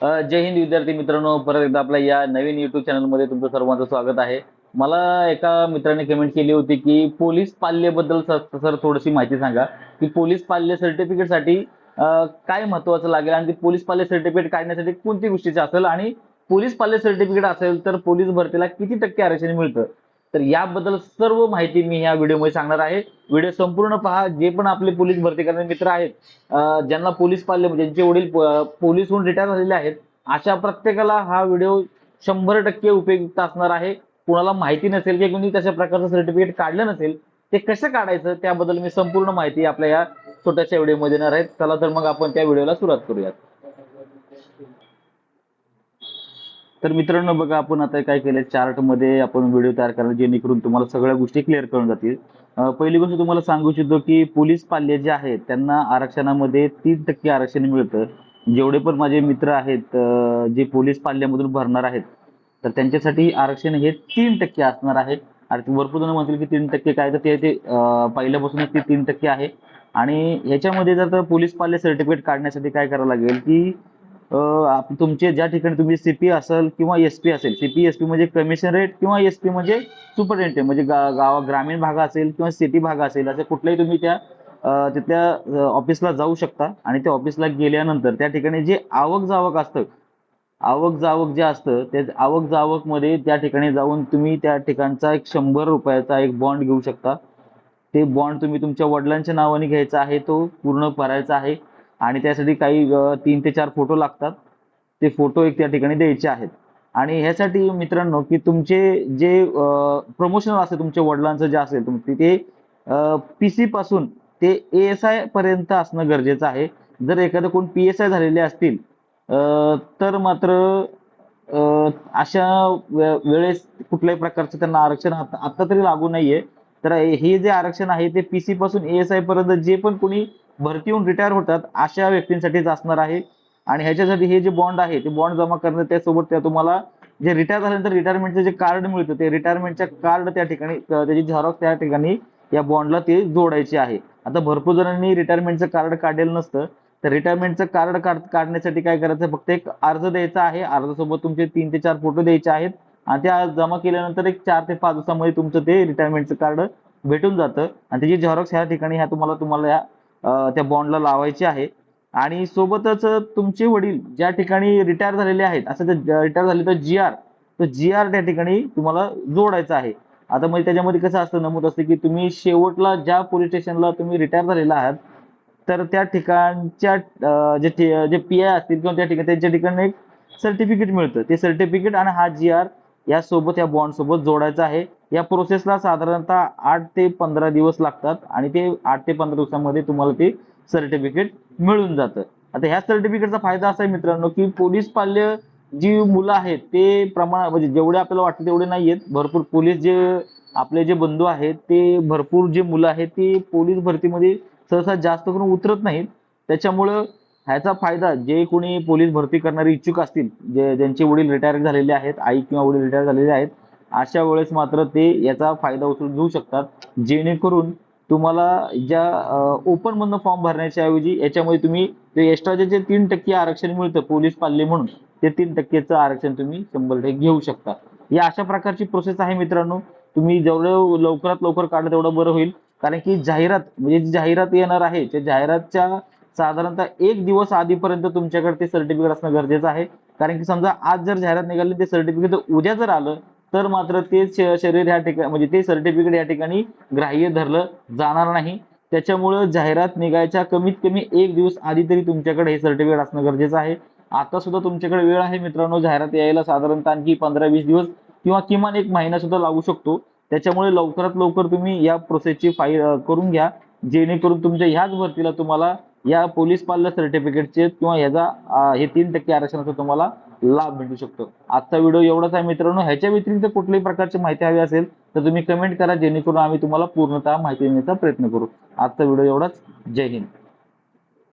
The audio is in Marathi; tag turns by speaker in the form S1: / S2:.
S1: जय हिंद विद्यार्थी मित्रांनो परत एकदा आपल्या या नवीन युट्यूब चॅनलमध्ये तुमचं सर्वांचं स्वागत आहे. मला एका मित्राने कमेंट केली होती की पोलीस पाल्यबद्दल सर सर थोडीशी माहिती सांगा. की पोलीस पाल्य सर्टिफिकेटसाठी काय महत्वाचं लागेल? आणि ते पोलीस पाल्य सर्टिफिकेट काढण्यासाठी कोणती गोष्टीचं असेल? आणि पोलीस पाल्य सर्टिफिकेट असेल तर पोलीस भरतीला किती टक्के आरक्षण मिळतं? तर याबद्दल सर्व माहिती मी या व्हिडिओमध्ये सांगणार आहे. व्हिडिओ संपूर्ण पहा. जे पण आपले पोलीस भरती करणारे मित्र आहेत ज्यांना पोलीस पाल्य म्हणजे ज्यांचे वडील प- पोलीसहून रिटायर झालेले आहेत अशा प्रत्येकाला हा व्हिडिओ शंभर टक्के उपयुक्त असणार आहे. कुणाला माहिती नसेल की कोणी तशा प्रकारचं सर्टिफिकेट काढलं नसेल ते कसं काढायचं त्याबद्दल मी संपूर्ण माहिती आपल्या या छोट्याशा व्हिडिओमध्ये देणार आहेत चला तर मग आपण त्या व्हिडिओला सुरुवात करूयात. तर मित्रांनो बघा आपण आता काय केलं चार्टमध्ये आपण व्हिडिओ तयार करणार जेणेकरून तुम्हाला सगळ्या गोष्टी क्लिअर करून जातील. पहिली गोष्ट तुम्हाला सांगू इच्छितो की पोलीस पाल्य जे आहेत त्यांना आरक्षणामध्ये तीन टक्के आरक्षण मिळतं. जेवढे पण माझे मित्र आहेत जे पोलीस पाल्यामधून भरणार आहेत तर त्यांच्यासाठी आरक्षण हे तीन टक्के असणार आहे. आणि भरपूर जण म्हणतील की तीन टक्के काय तर ते ते पहिल्यापासूनच ते तीन टक्के आहे. आणि याच्यामध्ये जर तर पोलीस पाल्य सर्टिफिकेट काढण्यासाठी काय करावं लागेल की तुमचे ज्या ठिकाणी तुम्ही सीपी असेल म्हणजे किंवा एस पी असेल सीपी एस पी म्हणजे कमिशनरेट किंवा एस पी म्हणजे सुपरिटेंडेंट म्हणजे गा- गावा ग्रामीण भाग असेल किंवा सिटी भाग असेल असे कुठल्याही तुम्ही त्या तिथल्या ऑफिसला जाऊ शकता आणि त्या ऑफिसला गेल्यानंतर त्या ठिकाणी जे आवक जावक असतं आवक जावक जे असतं ते आवक जावकमध्ये त्या ठिकाणी जाऊन तुम्ही त्या ठिकाणचा एक शंभर रुपयाचा एक बॉन्ड घेऊ शकता. ते बॉन्ड तुम्ही तुमच्या वडिलांच्या नावाने घ्यायचा आहे तो पूर्ण भरायचा आहे. आणि त्यासाठी काही तीन ते चार फोटो लागतात. ते फोटो एक त्या ठिकाणी द्यायचे आहेत. आणि ह्यासाठी मित्रांनो की तुमचे जे प्रमोशनल असेल तुमच्या वडिलांचं जे असेल तुमचे ते पी सी पासून ते ए एस आय पर्यंत असणं गरजेचं आहे. जर एखादं कोण पी एस आय झालेले असतील तर मात्र अशा वे- वेळेस कुठल्याही प्रकारचं त्यांना आरक्षण आता तरी लागू नाहीये. तर हे जे आरक्षण आहे ते पी सी पासून एएसआय पर्यंत जे पण कोणी भरती होऊन रिटायर होतात अशा व्यक्तींसाठीच असणार आहे. आणि ह्याच्यासाठी हे जे बॉन्ड आहे ते बॉन्ड जमा करणं त्यासोबत त्या तुम्हाला जे रिटायर झाल्यानंतर रिटायरमेंटचं जे कार्ड मिळतं ते रिटायरमेंटच्या कार्ड त्या ठिकाणी त्याची झेरॉक्स त्या ठिकाणी या बॉन्डला ते जोडायचे आहे. आता भरपूर जणांनी रिटायरमेंटचं कार्ड काढलेलं नसतं. तर रिटायरमेंटचं कार्ड काढण्यासाठी काय करायचं? फक्त एक अर्ज द्यायचा आहे. अर्जासोबत तुमचे तीन ते चार फोटो द्यायचे आहेत. आणि त्या जमा केल्यानंतर एक चार ते पाच दिवसामध्ये तुमचं ते रिटायरमेंटचं कार्ड भेटून जातं. आणि त्याची झेरॉक्स ह्या ठिकाणी ह्या तुम्हाला तुम्हाला या त्या बॉन्डला लावायची आहे. आणि सोबतच तुमचे वडील ज्या ठिकाणी रिटायर झालेले आहेत असं ते रिटायर झाले तर जी आर तर जी आर त्या ठिकाणी तुम्हाला जोडायचं आहे. आता म्हणजे त्याच्यामध्ये कसं असतं नमूद असतं की तुम्ही शेवटला ज्या पोलीस स्टेशनला तुम्ही रिटायर झालेला आहात तर त्या ठिकाणच्या जे जे पी आय असतील किंवा त्या ठिकाणी त्यांच्या ठिकाणी एक सर्टिफिकेट मिळतं. ते सर्टिफिकेट आणि हा जी आर या सोबत या बॉन्ड सोबत जोडायचा आहे. या प्रोसेसला साधारणतः आठ ते पंधरा दिवस लागतात आणि ते आठ ते पंधरा दिवसामध्ये तुम्हाला ते सर्टिफिकेट मिळून जातं. आता ह्या सर्टिफिकेटचा फायदा असा आहे मित्रांनो की पोलीस पाल्य जी मुलं आहेत ते प्रमाण म्हणजे जेवढे आपल्याला वाटते तेवढे नाही आहेत भरपूर पोलीस जे आपले जे बंधू आहेत ते भरपूर जे मुलं आहेत ते पोलीस भरतीमध्ये सहसा जास्त करून उतरत नाहीत. त्याच्यामुळं ह्याचा फायदा जे कोणी पोलीस भरती करणारे इच्छुक असतील जे ज्यांचे वडील रिटायर झालेले आहेत आई किंवा वडील रिटायर झालेले आहेत अशा वेळेस मात्र ते याचा फायदा उचलून घेऊ शकतात. जेणेकरून तुम्हाला ज्या ओपन मधनं फॉर्म भरण्याच्या ऐवजी याच्यामध्ये तुम्ही ते एक्स्ट्राचे जे तीन टक्के आरक्षण मिळतं पोलीस पाल्ले म्हणून ते तीन टक्केचं आरक्षण तुम्ही शंभर टक्के घेऊ शकता. या अशा प्रकारची प्रोसेस आहे मित्रांनो. तुम्ही जेवढं लवकरात लवकर काढलं तेवढं बरं होईल. कारण की जाहिरात म्हणजे जी जाहिरात येणार आहे त्या जाहिरातच्या साधारणतः एक दिवस आधीपर्यंत तुमच्याकडे ते सर्टिफिकेट असणं गरजेचं आहे. कारण की समजा आज जर जाहिरात निघाली ते सर्टिफिकेट उद्या जर आलं तर मात्र ते श- शरीर ह्या ठिकाणी म्हणजे ते सर्टिफिकेट या ठिकाणी ग्राह्य धरलं जाणार नाही. त्याच्यामुळं जाहिरात निघायच्या कमीत कमी एक दिवस आधी तरी तुमच्याकडे हे सर्टिफिकेट असणं गरजेचं आहे. आता सुद्धा तुमच्याकडे वेळ आहे मित्रांनो जाहिरात यायला साधारणतः आणखी पंधरा वीस दिवस किंवा किमान एक महिना सुद्धा लागू शकतो. त्याच्यामुळे लवकरात लवकर तुम्ही या प्रोसेसची फाईल करून घ्या. जेणेकरून तुमच्या ह्याच भरतीला तुम्हाला या पोलीस पाल्य सर्टिफिकेटचे किंवा ह्याचा हे तीन टक्के आरक्षणाचा तुम्हाला लाभ भेटू शकतो. आजचा व्हिडिओ एवढाच आहे मित्रांनो. ह्याच्या व्यतिरिक्त कुठल्याही प्रकारची माहिती हवी असेल तर तुम्ही कमेंट करा जेणेकरून आम्ही तुम्हाला पूर्णतः माहिती देण्याचा प्रयत्न करू. आजचा व्हिडिओ एवढाच. जय हिंद.